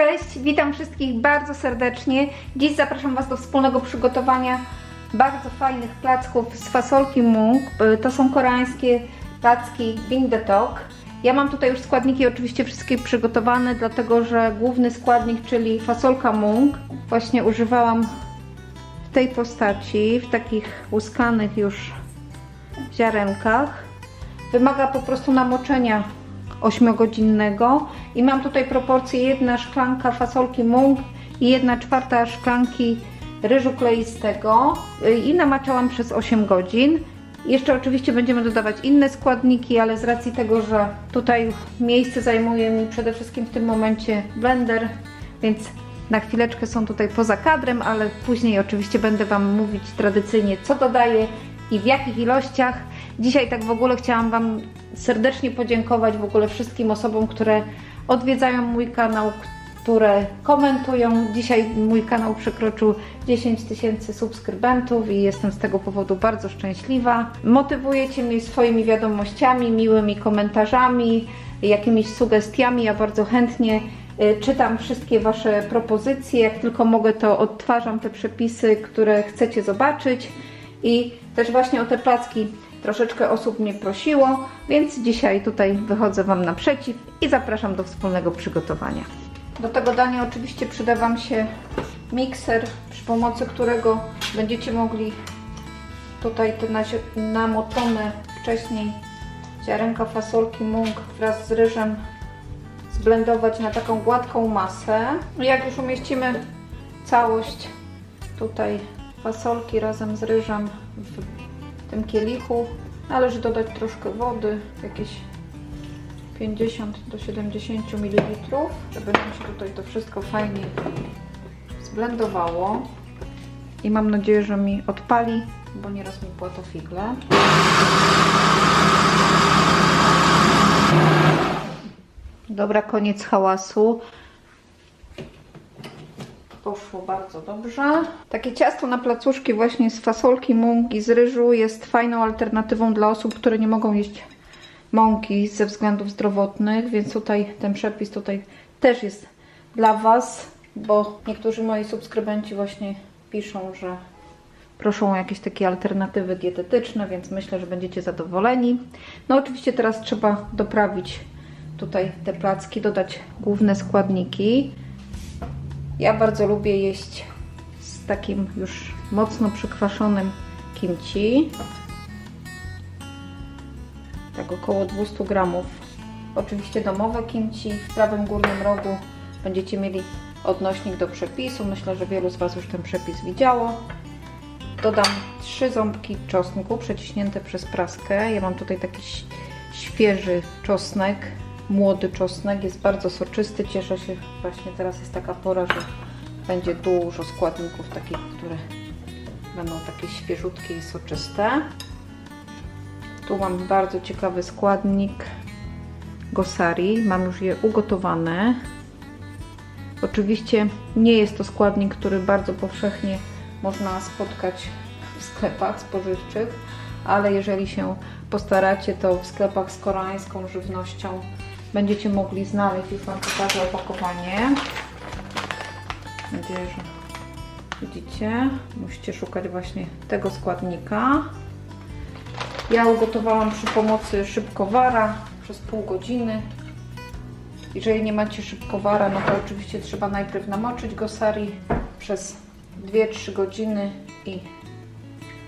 Cześć, witam wszystkich bardzo serdecznie. Dziś zapraszam Was do wspólnego przygotowania bardzo fajnych placków z fasolki mung. Y, To są koreańskie placki Bing the Tok. Ja mam tutaj już składniki oczywiście wszystkie przygotowane, dlatego że główny składnik, czyli fasolka mung, właśnie używałam w tej postaci, w takich łuskanych już ziarenkach. Wymaga po prostu namoczenia 8-godzinnego i mam tutaj proporcję jedna szklanka fasolki mung i jedna czwarta szklanki ryżu kleistego y, i namaczałam przez 8 godzin. Jeszcze oczywiście będziemy dodawać inne składniki, ale z racji tego, że tutaj miejsce zajmuje mi przede wszystkim w tym momencie blender, więc na chwileczkę są tutaj poza kadrem, ale później oczywiście będę Wam mówić tradycyjnie co dodaję i w jakich ilościach. Dzisiaj tak w ogóle chciałam Wam serdecznie podziękować w ogóle wszystkim osobom, które odwiedzają mój kanał, które komentują. Dzisiaj mój kanał przekroczył 10 tysięcy subskrybentów i jestem z tego powodu bardzo szczęśliwa. Motywujecie mnie swoimi wiadomościami, miłymi komentarzami, jakimiś sugestiami. Ja bardzo chętnie y, czytam wszystkie Wasze propozycje. Jak tylko mogę, to odtwarzam te przepisy, które chcecie zobaczyć. I też właśnie o te placki troszeczkę osób mnie prosiło, więc dzisiaj tutaj wychodzę Wam naprzeciw i zapraszam do wspólnego przygotowania. Do tego dania oczywiście przyda Wam się mikser, przy pomocy którego będziecie mogli tutaj te namotone wcześniej ziarenka fasolki mung wraz z ryżem zblendować na taką gładką masę. Jak już umieścimy całość tutaj fasolki razem z ryżem w tym kielichu, należy dodać troszkę wody, jakieś 50 do 70 ml, żeby nam się tutaj to wszystko fajnie zblendowało. I mam nadzieję, że mi odpali, bo nieraz mi płata figle. Dobra, koniec hałasu. Poszło bardzo dobrze. Takie ciasto na placuszki właśnie z fasolki, mąki, z ryżu jest fajną alternatywą dla osób, które nie mogą jeść mąki ze względów zdrowotnych, więc tutaj ten przepis tutaj też jest dla Was, bo niektórzy moi subskrybenci właśnie piszą, że proszą o jakieś takie alternatywy dietetyczne, więc myślę, że będziecie zadowoleni. No oczywiście teraz trzeba doprawić tutaj te placki, dodać główne składniki. Ja bardzo lubię jeść z takim już mocno przykwaszonym kimchi. Tak około 200 gramów. Oczywiście domowe kimchi. W prawym górnym rogu będziecie mieli odnośnik do przepisu. Myślę, że wielu z Was już ten przepis widziało. Dodam 3 ząbki czosnku przeciśnięte przez praskę. Ja mam tutaj taki świeży czosnek, młody czosnek. Jest bardzo soczysty. Cieszę się, właśnie teraz jest taka pora, że będzie dużo składników takich, które będą takie świeżutkie i soczyste. Tu mam bardzo ciekawy składnik gosari. Mam już je ugotowane. Oczywiście nie jest to składnik, który bardzo powszechnie można spotkać w sklepach spożywczych, ale jeżeli się postaracie, to w sklepach z koreańską żywnością będziecie mogli znaleźć. Już Wam pokażę opakowanie. Mam nadzieję, że widzicie. Musicie szukać właśnie tego składnika. Ja ugotowałam przy pomocy szybkowara przez pół godziny. Jeżeli nie macie szybkowara, no to oczywiście trzeba najpierw namoczyć go sari przez 2-3 godziny i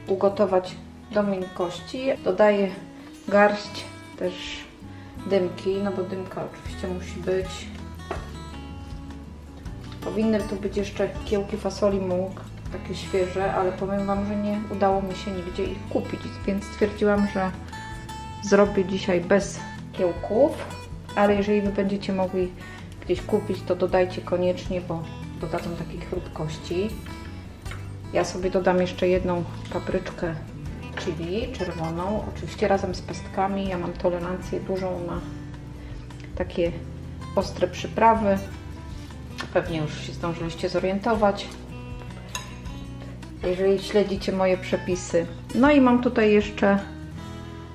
ugotować do miękkości. Dodaję garść też dymki, no bo dymka oczywiście musi być. Powinny tu być jeszcze kiełki fasoli mung, takie świeże, ale powiem Wam, że nie udało mi się nigdzie ich kupić, więc stwierdziłam, że zrobię dzisiaj bez kiełków, ale jeżeli Wy będziecie mogli gdzieś kupić, to dodajcie koniecznie, bo dodadzą takiej chrupkości. Ja sobie dodam jeszcze jedną papryczkę chili czerwoną, oczywiście razem z pestkami. Ja mam tolerancję dużą na takie ostre przyprawy. Pewnie już się zdążyliście zorientować, jeżeli śledzicie moje przepisy. No i mam tutaj jeszcze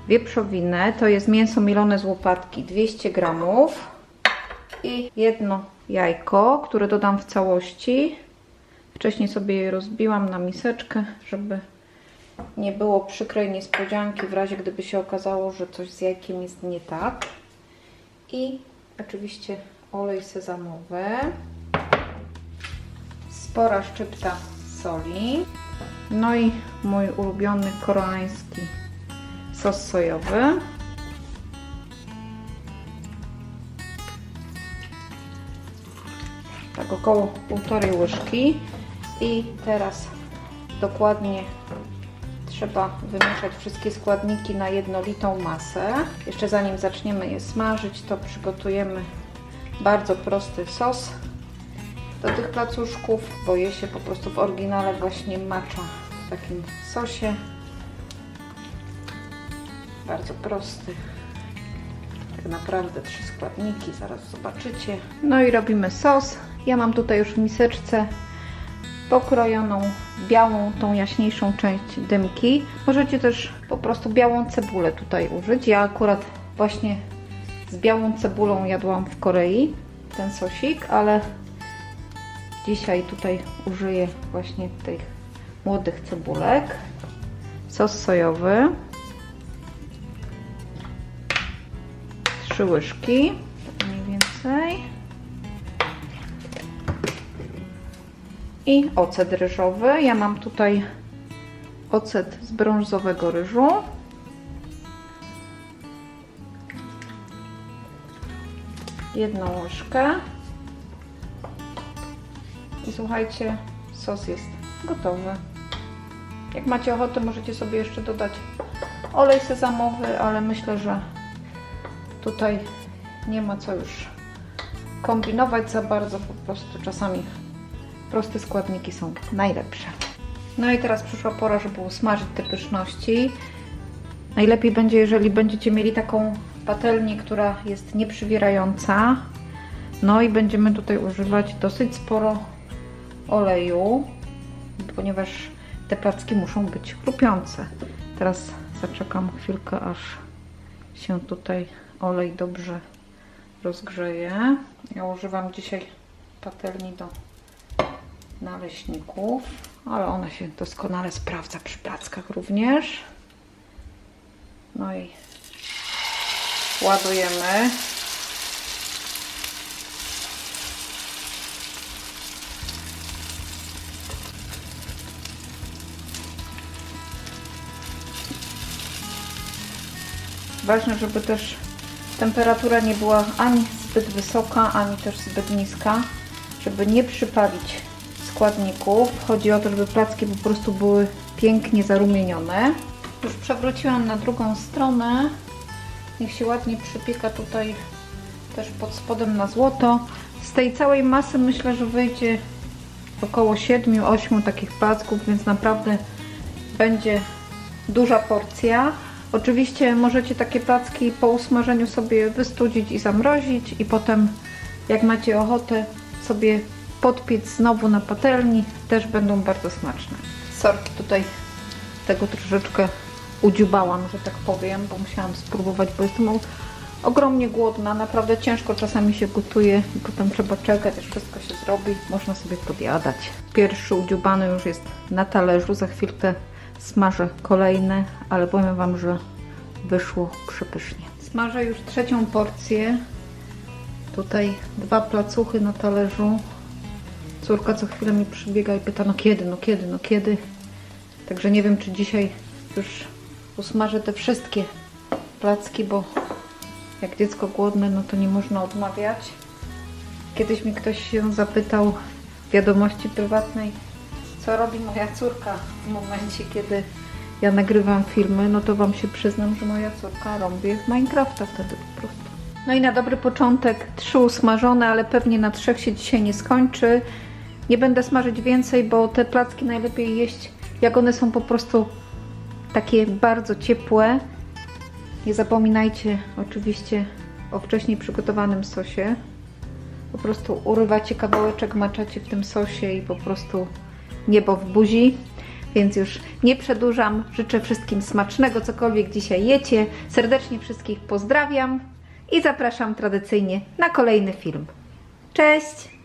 wieprzowinę. To jest mięso milone z łopatki 200 gramów. i jedno jajko, które dodam w całości. Wcześniej sobie je rozbiłam na miseczkę, żeby nie było przykrej niespodzianki w razie gdyby się okazało, że coś z jajkiem jest nie tak. I oczywiście olej sezamowy, spora szczypta soli, no i mój ulubiony koreański sos sojowy. Tak około półtorej łyżki i teraz dokładnie trzeba wymieszać wszystkie składniki na jednolitą masę. Jeszcze zanim zaczniemy je smażyć, to przygotujemy bardzo prosty sos do tych placuszków, bo je się po prostu w oryginale właśnie macza w takim sosie. Bardzo prosty. Tak naprawdę trzy składniki, zaraz zobaczycie. No i robimy sos. Ja mam tutaj już w miseczce pokrojoną białą, tą jaśniejszą część dymki. Możecie też po prostu białą cebulę tutaj użyć. Ja akurat właśnie z białą cebulą jadłam w Korei ten sosik, ale dzisiaj tutaj użyję właśnie tych młodych cebulek. Sos sojowy. Trzy łyżki, mniej więcej. I ocet ryżowy. Ja mam tutaj ocet z brązowego ryżu. Jedną łyżkę. I słuchajcie, sos jest gotowy. Jak macie ochotę, możecie sobie jeszcze dodać olej sezamowy, ale myślę, że tutaj nie ma co już kombinować za bardzo, po prostu czasami proste składniki są najlepsze. No i teraz przyszła pora, żeby usmażyć te pyszności. Najlepiej będzie, jeżeli będziecie mieli taką patelnię, która jest nieprzywierająca. No i będziemy tutaj używać dosyć sporo oleju, ponieważ te placki muszą być chrupiące. Teraz zaczekam chwilkę, aż się tutaj olej dobrze rozgrzeje. Ja używam dzisiaj patelni do naleśników, ale ona się doskonale sprawdza przy plackach również. No i ładujemy. Ważne, żeby też temperatura nie była ani zbyt wysoka, ani też zbyt niska, żeby nie przypalić składników. Chodzi o to, żeby placki po prostu były pięknie zarumienione. Już przewróciłam na drugą stronę. Niech się ładnie przypieka tutaj też pod spodem na złoto. Z tej całej masy myślę, że wyjdzie około 7-8 takich placków, więc naprawdę będzie duża porcja. Oczywiście możecie takie placki po usmażeniu sobie wystudzić i zamrozić i potem jak macie ochotę sobie podpiec znowu na patelni, też będą bardzo smaczne. Sorki tutaj tego troszeczkę udziubałam, że tak powiem, bo musiałam spróbować, bo jestem ogromnie głodna, naprawdę ciężko czasami się gotuje i potem trzeba czekać, aż wszystko się zrobi, można sobie podjadać. Pierwszy udziubany już jest na talerzu, za chwilkę smażę kolejne, ale powiem Wam, że wyszło przepysznie. Smażę już trzecią porcję, tutaj dwa placuchy na talerzu, Córka co chwilę mi przybiega i pyta, no kiedy, no kiedy, no kiedy. Także nie wiem, czy dzisiaj już usmażę te wszystkie placki, bo jak dziecko głodne, no to nie można odmawiać. Kiedyś mi ktoś się zapytał w wiadomości prywatnej, co robi moja córka w momencie, kiedy ja nagrywam filmy, no to Wam się przyznam, że moja córka robi w Minecrafta wtedy po prostu. No i na dobry początek trzy usmażone, ale pewnie na trzech się dzisiaj nie skończy. Nie będę smażyć więcej, bo te placki najlepiej jeść, jak one są po prostu takie bardzo ciepłe. Nie zapominajcie oczywiście o wcześniej przygotowanym sosie. Po prostu urywacie kawałeczek, maczacie w tym sosie i po prostu niebo w buzi. Więc już nie przedłużam. Życzę wszystkim smacznego, cokolwiek dzisiaj jecie. Serdecznie wszystkich pozdrawiam i zapraszam tradycyjnie na kolejny film. Cześć!